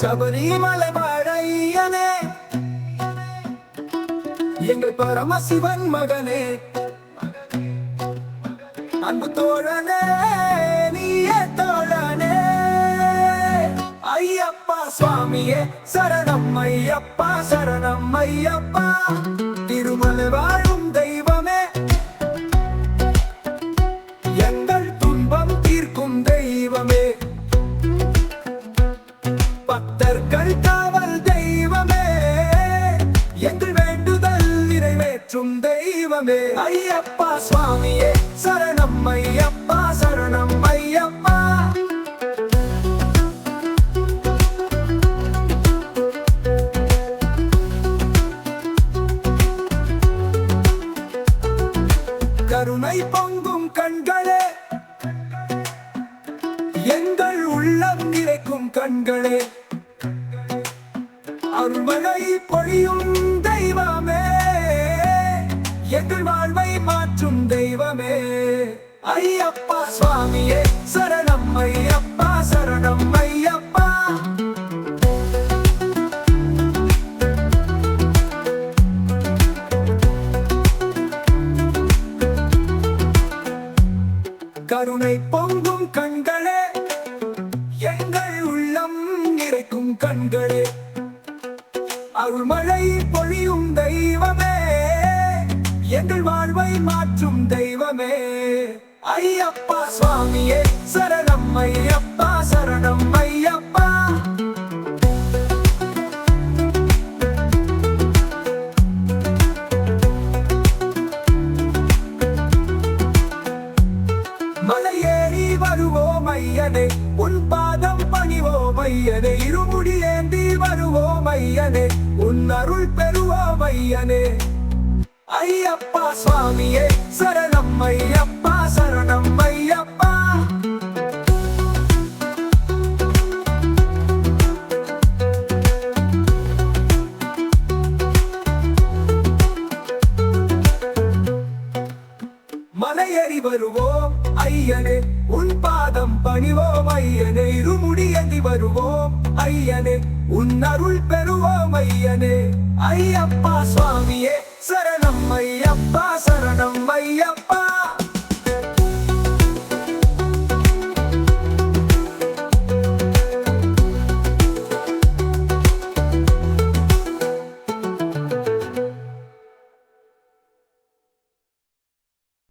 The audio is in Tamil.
சபரிமலை மழையனே எங்கள் பரமசிவன் மகனே. அன்பு தோழனே நீய தோழனே. ஐயப்பா சுவாமியே சரணம் ஐயப்பா சரணம் ஐயப்பா. திருமலை வாழும் பக்தர்கள் காவல் தெய்வமே. எங்கள் வேண்டுதல் நிறைவேற்றும் தெய்வமே. ஐயப்பா சுவாமியே சரணம் ஐயப்பா சரணம் ஐயப்பா. கருணை பொங்கும் கண்களே. எங்கள் உள்ளம் நிறைக்கும் கண்களே. அருள்மழை பொழியும் தெய்வமே. எங்கள் வாழ்வை மாற்றும் தெய்வமே. ஐயப்பா சுவாமியே சரணம் ஐயப்பா சரணம் ஐயப்பா கருணை பொங்கும் கண்களே எங்கள் உள்ளம் நிறைக்கும் கண்களே. அருள்மழை பொழியும் தெய்வமே. எங்கள் வாழ்வை மாற்றும் தெய்வமே. ஐயப்பா சுவாமியே சரணம் ஐயப்பா சரணம் ஐயப்பா மலையேறி வருவோம் ஐயனை. உன் பாதம் பணிவோம் ஐயனே. இருமுடி ஏந்தி வருவோம் ஐயனே. உன் அருள் பெறுவோம் ஐயனே. ஐயப்பா சுவாமியே சரணம் ஐயப்பா சரணம் ஐயப்பா. மலையேறி வருவோம் ஐயனே. உன் பாதம் பணிவோம் ஐயனே இருமுடியதி வருவோம். ஐயனே உன் அருள் பெறுவோம் ஐயனே. ஐயப்பா சுவாமியே சரணம் ஐயப்பா சரணம் ஐயப்பா